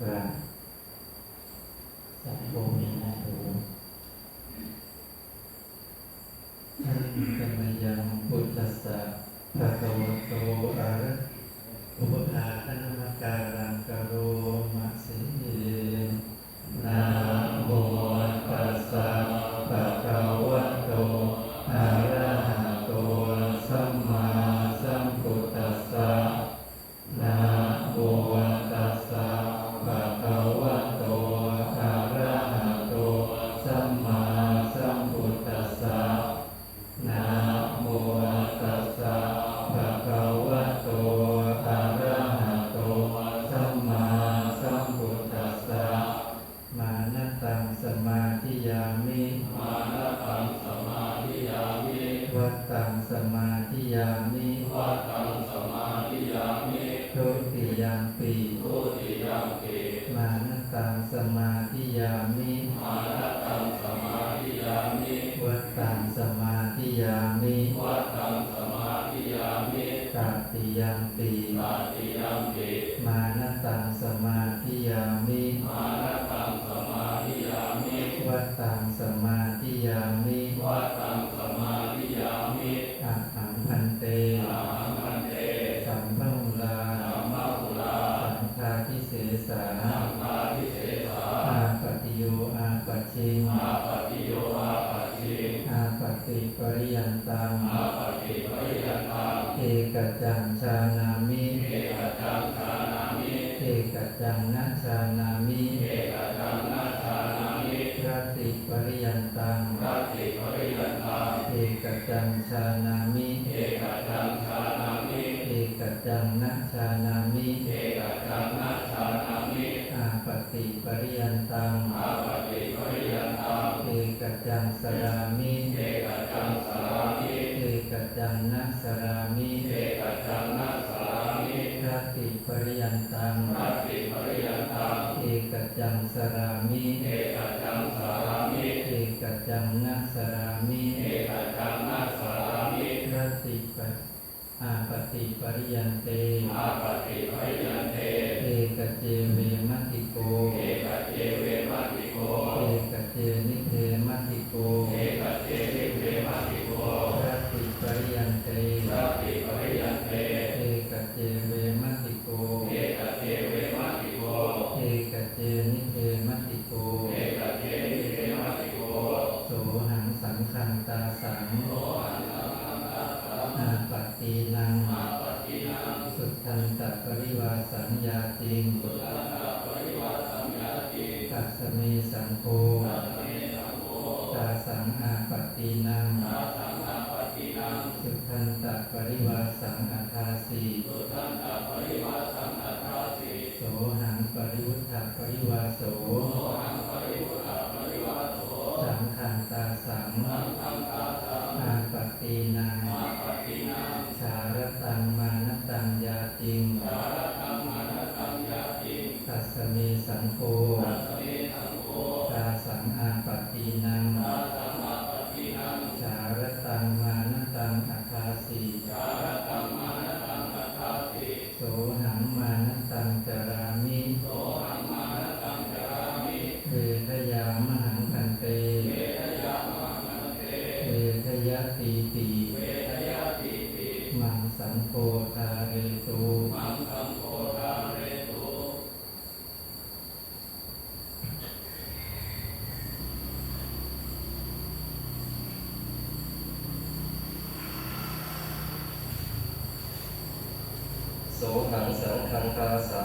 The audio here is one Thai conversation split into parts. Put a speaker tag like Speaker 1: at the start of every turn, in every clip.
Speaker 1: 对。 วัตังสมาธิยามิวัตังสมาธิยามิ
Speaker 2: ทุติยาม
Speaker 1: ปี
Speaker 2: ทุติยามปี
Speaker 1: มานัตังสมาธิยามิ
Speaker 2: มานัตังสมาธิยามิ
Speaker 1: วัตังสมาธิยามิ
Speaker 2: วัตังสมาธิยามิ
Speaker 1: ตติยา
Speaker 2: มปี
Speaker 1: ต
Speaker 2: ติยาม
Speaker 1: ปีมานัตั
Speaker 2: ง
Speaker 1: สมาธ กจังนั
Speaker 2: ชานามิ
Speaker 1: เอกจังนัชานามิ
Speaker 2: พ
Speaker 1: ระติปริยันตังพ
Speaker 2: ระติปริยันตัง
Speaker 1: เอกจังชานามิ
Speaker 2: เอกจังชานามิ
Speaker 1: เอกจังนัชานามิ
Speaker 2: เอกจังนัชานามิ
Speaker 1: อาปติ
Speaker 2: ปริยันตัง
Speaker 1: อาปติ
Speaker 2: ปริยันตัง
Speaker 1: เอกจังสดามิ
Speaker 2: จัง
Speaker 1: นัสรามิ
Speaker 2: เอตจังนัสรามิ
Speaker 1: ทัสสิปะอาปฏิปริยันเต
Speaker 2: อาปฏิปริยันเต
Speaker 1: เอกเจเว
Speaker 2: มัติโก
Speaker 1: เทั
Speaker 2: นต
Speaker 1: ปริวาสัญญาติง
Speaker 2: ตัส
Speaker 1: เมสังโฆ
Speaker 2: ตา
Speaker 1: สังอาป
Speaker 2: ตินัง
Speaker 1: สุทันตปริวาสังอาทาสี โฆ casa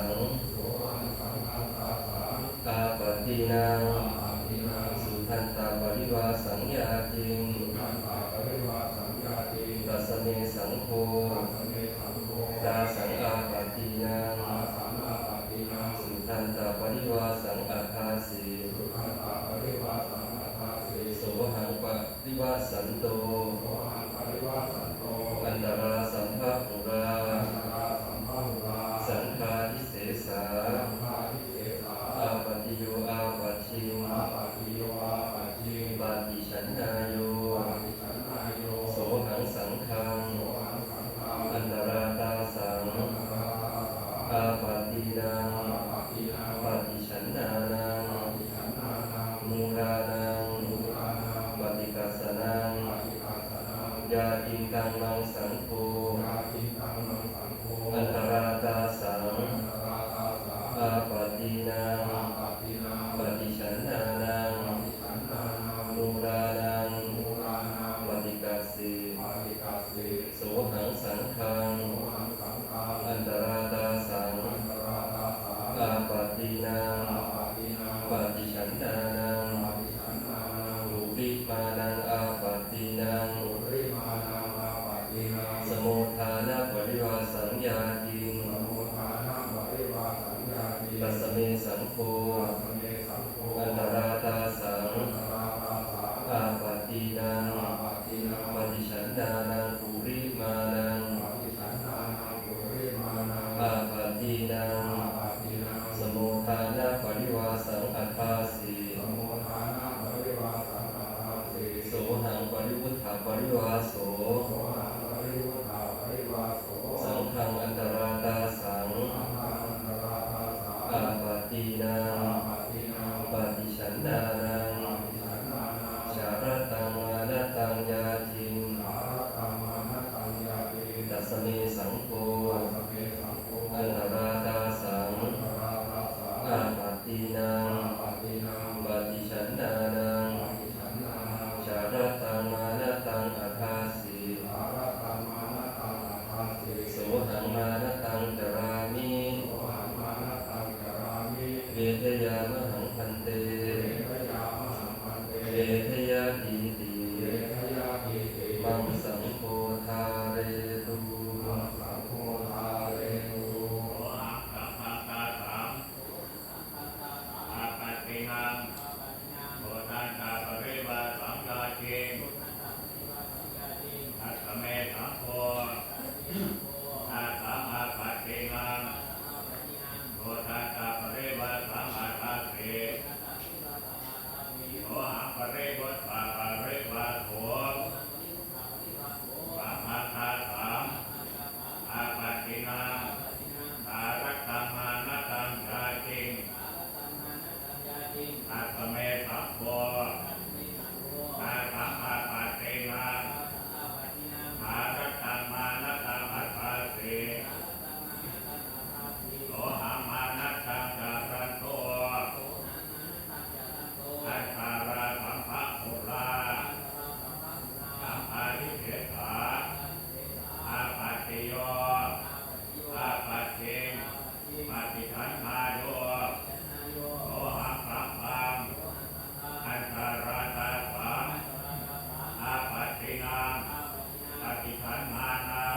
Speaker 1: あるいはそう ยาหัง
Speaker 2: พัน
Speaker 1: เต